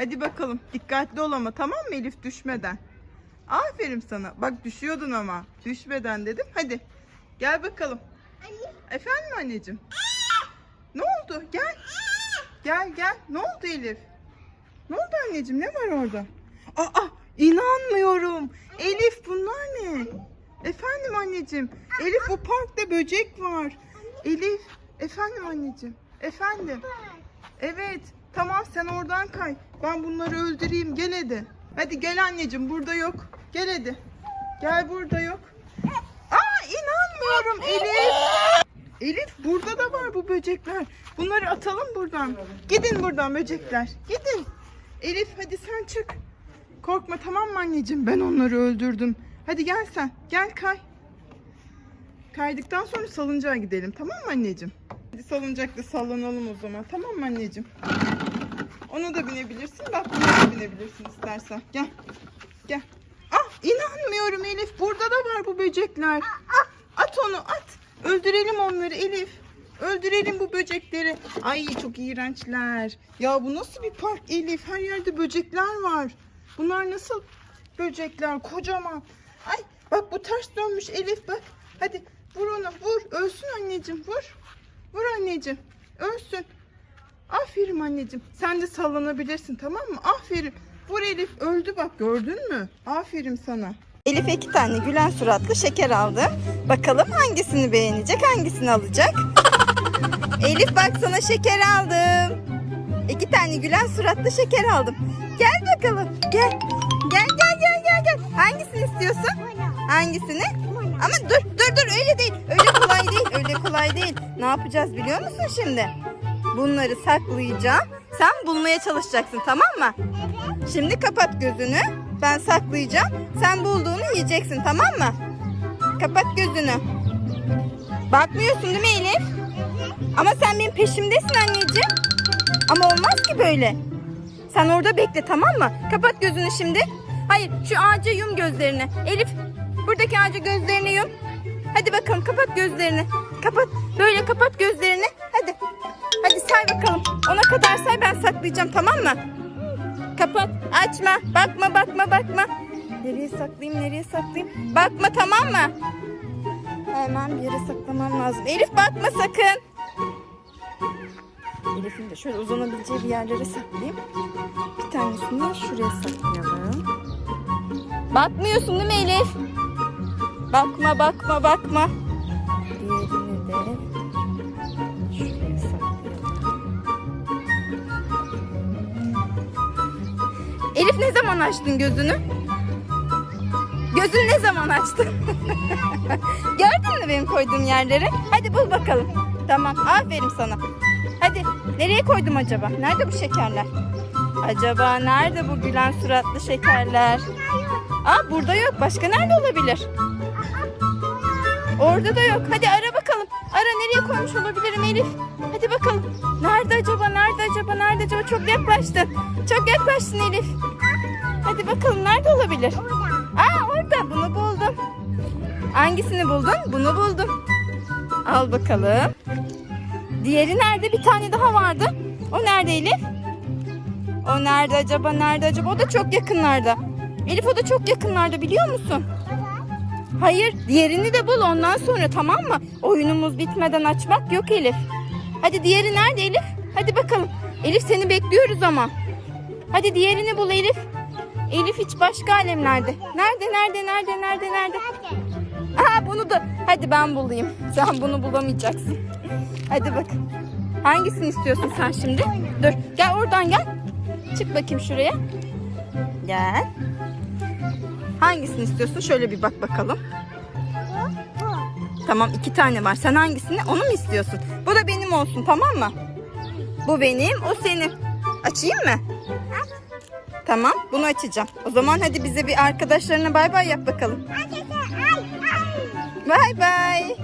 Hadi bakalım. Dikkatli ol ama tamam mı Elif düşmeden. Aferin sana. Bak düşüyordun ama. Düşmeden dedim. Hadi. Gel bakalım. Anne. Efendim anneciğim? Ne oldu? Gel. Gel gel. Ne oldu Elif? Ne oldu anneciğim? Ne var orada? Aa inanmıyorum. Elif bunlar ne? Efendim anneciğim. Elif bu parkta böcek var. Elif. Efendim anneciğim. Efendim. Evet. Tamam sen oradan kay. Ben bunları öldüreyim. Gel hadi. Hadi gel anneciğim. Burada yok. Gel hadi. Gel burada yok. Aa inanmıyorum Elif. Elif burada da var bu böcekler. Bunları atalım buradan. Gidin buradan böcekler. Gidin. Elif hadi sen çık. Korkma tamam mı anneciğim? Ben onları öldürdüm. Hadi gel sen. Gel kay. Kaydıktan sonra salıncağa gidelim. Tamam mı anneciğim? Hadi salıncakta sallanalım o zaman. Tamam mı anneciğim? Ona da binebilirsin. Bak buna da binebilirsin istersen. Gel. Gel. Ah inanmıyorum Elif. Burada da var bu böcekler. At onu at. Öldürelim onları Elif. Öldürelim bu böcekleri. Ay çok iğrençler. Ya bu nasıl bir park Elif? Her yerde böcekler var. Bunlar nasıl böcekler? Kocaman. Ay bak bu ters dönmüş Elif bak. Hadi vur onu vur. Ölsün anneciğim vur. Vur anneciğim. Ölsün. Aferin anneciğim. Sen de sallanabilirsin tamam mı? Aferin. Vur Elif. Öldü bak gördün mü? Aferin sana. Elif iki tane gülen suratlı şeker aldı. Bakalım hangisini beğenecek, hangisini alacak? Elif bak sana şeker aldım. İki tane gülen suratlı şeker aldım. Gel bakalım. Gel. Gel gel gel gel gel. Hangisini istiyorsun? Hangisini? Ama dur dur dur öyle değil. Öyle kolay değil. Öyle kolay değil. Ne yapacağız biliyor musun şimdi? Bunları saklayacağım. Sen bulmaya çalışacaksın tamam mı? Şimdi kapat gözünü. Ben saklayacağım. Sen bulduğunu yiyeceksin tamam mı? Kapat gözünü. Bakmıyorsun değil mi Elif? Ama sen benim peşimdesin anneciğim. Ama olmaz ki böyle. Sen orada bekle tamam mı? Kapat gözünü şimdi. Hayır şu ağaca yum gözlerini. Elif buradaki ağaca gözlerini yum. Hadi bakalım kapat gözlerini. Kapat. Böyle kapat gözlerini. Hadi. Say bakalım. Ona kadar say ben saklayacağım tamam mı? Kapat. Açma. Bakma bakma bakma. Nereye saklayayım nereye saklayayım? Bakma tamam mı? Hemen bir yere saklamam lazım. Elif bakma sakın. Elif'in de şöyle uzanabileceği bir yerlere saklayayım. Bir tanesini şuraya saklayalım. Bakmıyorsun değil mi Elif? Bakma bakma bakma. Elif ne zaman açtın gözünü? Gözünü ne zaman açtın? Gördün mü benim koyduğum yerleri? Hadi bul bakalım. Tamam aferin sana. Hadi nereye koydum acaba? Nerede bu şekerler? Acaba nerede bu gülen suratlı şekerler? Aa burada yok. Başka nerede olabilir? Orada da yok. Hadi ara bakalım. Ara nereye koymuş olabilirim Elif? Hadi bakalım. Nerede acaba? Nerede acaba? Nerede acaba? Çok yaklaştın. Çok yaklaştın Elif. Hadi bakalım nerede olabilir? Aa orada. Bunu buldum. Hangisini buldun? Bunu buldum. Al bakalım. Diğeri nerede? Bir tane daha vardı. O nerede Elif? O nerede acaba? Nerede acaba? O da çok yakınlarda. Elif o da çok yakınlarda biliyor musun? Hayır, diğerini de bul ondan sonra tamam mı? Oyunumuz bitmeden açmak yok Elif. Hadi diğeri nerede Elif? Hadi bakalım. Elif seni bekliyoruz ama. Hadi diğerini bul Elif. Elif hiç başka alemlerde. Nerede, nerede, nerede, nerede, nerede? Aha bunu da. Hadi ben bulayım. Sen bunu bulamayacaksın. Hadi bak. Hangisini istiyorsun sen şimdi? Dur. Gel oradan gel. Çık bakayım şuraya. Gel. Hangisini istiyorsun? Şöyle bir bak bakalım. Tamam iki tane var. Sen hangisini? Onu mu istiyorsun? Bu da benim olsun tamam mı? Bu benim, o senin. Açayım mı? Tamam, bunu açacağım. O zaman hadi bize bir arkadaşlarına bay bay yap bakalım. Bay bay.